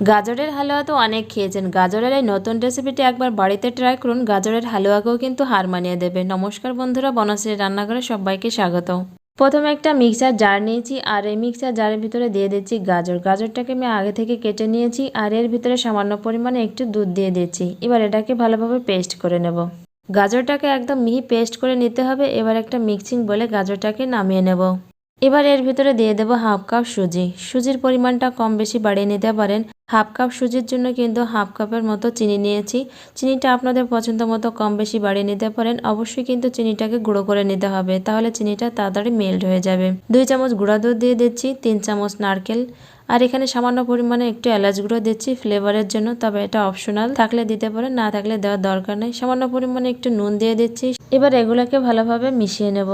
গাজরের হালুয়া তো অনেক খেয়েছেন। গাজরের এই নতুন রেসিপিটি একবার বাড়িতে ট্রাই করুন। গাজরের হালুয়াকেও কিন্তু হার মানিয়ে দেবে। নমস্কার বন্ধুরা, বনশ্রী রান্নাঘরে সবাইকে স্বাগত। প্রথমে একটা মিক্সার জার নিয়েছি আর এই মিক্সার জারের ভিতরে দিয়ে দিচ্ছি গাজর। গাজরটাকে আমি আগে থেকে কেটে নিয়েছি আর এর ভিতরে সামান্য পরিমাণে একটু দুধ দিয়ে দিচ্ছি। এবার এটাকে ভালোভাবে পেস্ট করে নেব। গাজরটাকে একদম মিহি পেস্ট করে নিতে হবে। এবার একটা মিক্সিং বলে গাজরটাকে নামিয়ে নেব। এবার এর ভিতরে দিয়ে দেবো হাফ কাপ সুজি। সুজির পরিমাণটা কম বেশি বাড়িয়ে নিতে পারেন। হাফ কাপ সুজির জন্য কিন্তু হাফ কাপের মতো চিনি নিয়েছি। চিনিটা আপনাদের পছন্দ মতো কম বেশি বাড়িয়ে নিতে পারেন। অবশ্যই কিন্তু চিনিটাকে গুঁড়ো করে নিতে হবে, তাহলে চিনিটা তাড়াতাড়ি মেল্ট হয়ে যাবে। দুই চামচ গুঁড়া দুধ দিয়ে দিচ্ছি, তিন চামচ নারকেল। আর এখানে সামান্য পরিমাণে একটু এলাচ গুঁড়ো দিচ্ছি ফ্লেভারের জন্য, তবে এটা অপশনাল থাকলে দিতে পারেন, না থাকলে দেওয়ার দরকার নেই। সামান্য পরিমাণে একটু নুন দিয়ে দিচ্ছি। এবার এগুলোকে ভালোভাবে মিশিয়ে নেব।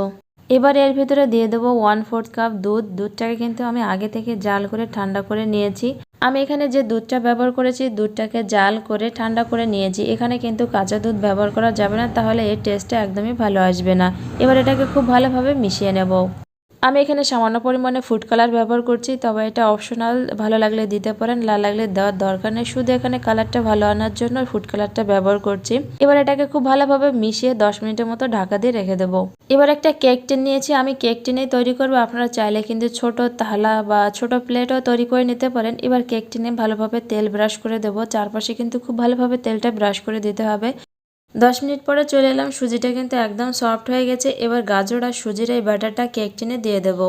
এবার এর ভিতরে দিয়ে দেবো ওয়ান ফোর্থ কাপ দুধ। দুধটাকে কিন্তু আমি আগে থেকে জাল করে ঠান্ডা করে নিয়েছি। আমি এখানে যে দুধটা ব্যবহার করেছি, দুধটাকে জাল করে ঠান্ডা করে নিয়েছি। এখানে কিন্তু কাঁচা দুধ ব্যবহার করা যাবে না, তাহলে এর টেস্টটা একদমই ভালো আসবে না। এবার এটাকে খুব ভালোভাবে মিশিয়ে নেব। আমি এখানে সামান্য পরিমাণে ফুড কালার ব্যবহার করছি, তবে এটা অপশনাল ভালো লাগলে দিতে পারেন লাল লাগলে দেওয়ার দরকার নেই। শুধু এখানে কালারটা ভালো আনার জন্য ফুড কালারটা ব্যবহার করছি। এবার এটাকে খুব ভালোভাবে মিশিয়ে দশ মিনিটের মতো ঢাকা দিয়ে রেখে দেবো। এবার একটা কেক টিন নিয়েছি, আমি কেক টিনেই তৈরি করব। আপনারা চাইলে কিন্তু ছোট থালা বা ছোট প্লেটও তৈরি করে নিতে পারেন। এবার কেক টিনে ভালোভাবে তেল ব্রাশ করে দেবো। চারপাশে কিন্তু খুব ভালোভাবে তেলটা ব্রাশ করে দিতে হবে। দশ মিনিট পরে চলে এলাম, সুজিটা কিন্তু একদম সফট হয়ে গেছে। এবার গাজর আর সুজির এই ব্যাটারটা কেক টিনে দিয়ে দেব।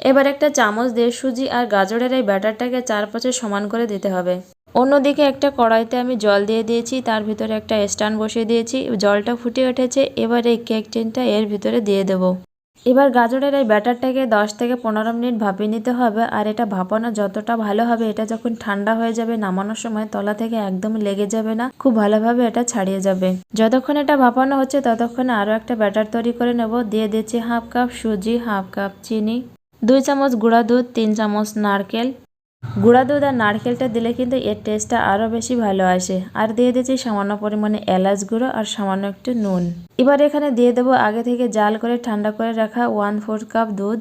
এবার একটা চামচ দিয়ে সুজি আর গাজরের এই ব্যাটারটাকে চারপাশে সমান করে দিতে হবে। অন্যদিকে একটা কড়াইতে আমি জল দিয়ে দিয়েছি, তার ভিতরে একটা স্ট্যান্ড বসিয়ে দিয়েছি। জলটা ফুটে উঠেছে, এবার এই কেক টিনটা এর ভিতরে দিয়ে দেবো। এবার গাজরের এই ব্যাটারটাকে দশ থেকে পনেরো মিনিট ভাপিয়ে নিতে হবে, আর এটা ভাপানো যতটা ভালো হবে, এটা যখন ঠান্ডা হয়ে যাবে নামানোর সময় তলা থেকে একদম লেগে যাবে না, খুব ভালোভাবে এটা ছাড়িয়ে যাবে। যতক্ষণ এটা ভাপানো হচ্ছে ততক্ষণে আরও একটা ব্যাটার তৈরি করে নেব, দিয়ে দিচ্ছি হাফ কাপ সুজি, হাফ কাপ চিনি, দুই চামচ গুঁড়া দুধ, তিন চামচ নারকেল গুঁড়া দুধ আর নারকেলটা দিলে কিন্তু এর টেস্টটা আরও বেশি ভালো আসে। আর দিয়ে দিচ্ছি সামান্য পরিমাণে এলাচ গুঁড়ো আর সামান্য একটু নুন। এবার এখানে দিয়ে দেবো আগে থেকে জাল করে ঠান্ডা করে রাখা ওয়ান ফোর কাপ দুধ।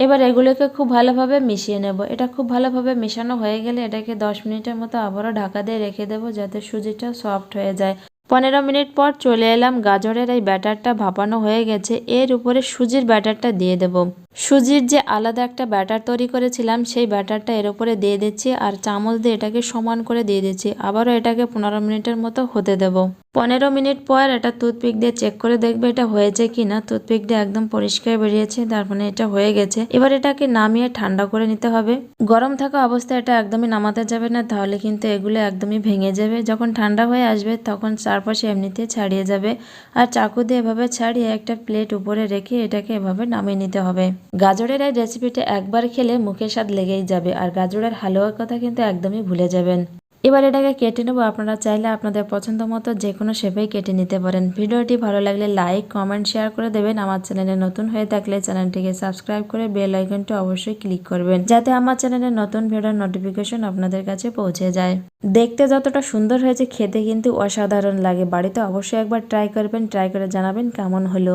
এবার এগুলোকে খুব ভালোভাবে মিশিয়ে নেব। এটা খুব ভালোভাবে মেশানো হয়ে গেলে এটাকে দশ মিনিটের মতো আবারও ঢাকা দিয়ে রেখে দেবো যাতে সুজিটা সফট হয়ে যায়। পনেরো মিনিট পর চলে এলাম গাজরের এই ব্যাটারটা ভাপানো হয়ে গেছে। এর উপরে সুজির ব্যাটারটা দিয়ে দেব। সুজির যে আলাদা একটা ব্যাটার তৈরি করেছিলাম, সেই ব্যাটারটা এর উপরে দিয়ে দিচ্ছি আর চামচ দিয়ে এটাকে সমান করে দিয়ে দিচ্ছি। আবারও এটাকে পনেরো মিনিটের মতো হতে দেব। পনেরো মিনিট পর এটা টুথপিক দিয়ে চেক করে দেখবে এটা হয়েছে কি না টুথপিক দিয়ে একদম পরিষ্কার বেরিয়েছে, তার মানে এটা হয়ে গেছে। এবার এটাকে নামিয়ে ঠান্ডা করে নিতে হবে। গরম থাকা অবস্থায় এটা একদমই নামাতে যাবে না, তাহলে কিন্তু এগুলো একদমই ভেঙে যাবে। যখন ঠান্ডা হয়ে আসবে, তখন চারপাশে এমনিতে ছাড়িয়ে যাবে। আর চাকু দিয়ে এভাবে ছাড়িয়ে একটা প্লেট উপরে রেখে এটাকে এভাবে নামিয়ে নিতে হবে। গাজরের এই রেসিপিটা একবার খেলে মুখের স্বাদ লেগেই যাবে, আর গাজরের হালুয়ার কথা কিন্তু একদমই ভুলে যাবেন। এবার এটাকে কেটে নেব। আপনারা চাইলে আপনাদের পছন্দ মতো যে কোনো শেপেই কেটে নিতে পারেন। ভিডিওটি ভালো লাগলে লাইক কমেন্ট শেয়ার করে দেবেন। আমার চ্যানেলে নতুন হয়ে থাকলে চ্যানেলটিকে সাবস্ক্রাইব করে বেল আইকনটি অবশ্যই ক্লিক করবেন, যাতে আমার চ্যানেলে নতুন ভিডিওর নোটিফিকেশন আপনাদের কাছে পৌঁছে যায়। দেখতে যতটা সুন্দর হয়েছে, খেতে কিন্তু অসাধারণ লাগে। বাড়িতে অবশ্যই একবার ট্রাই করবেন। ট্রাই করে জানাবেন কেমন হলো।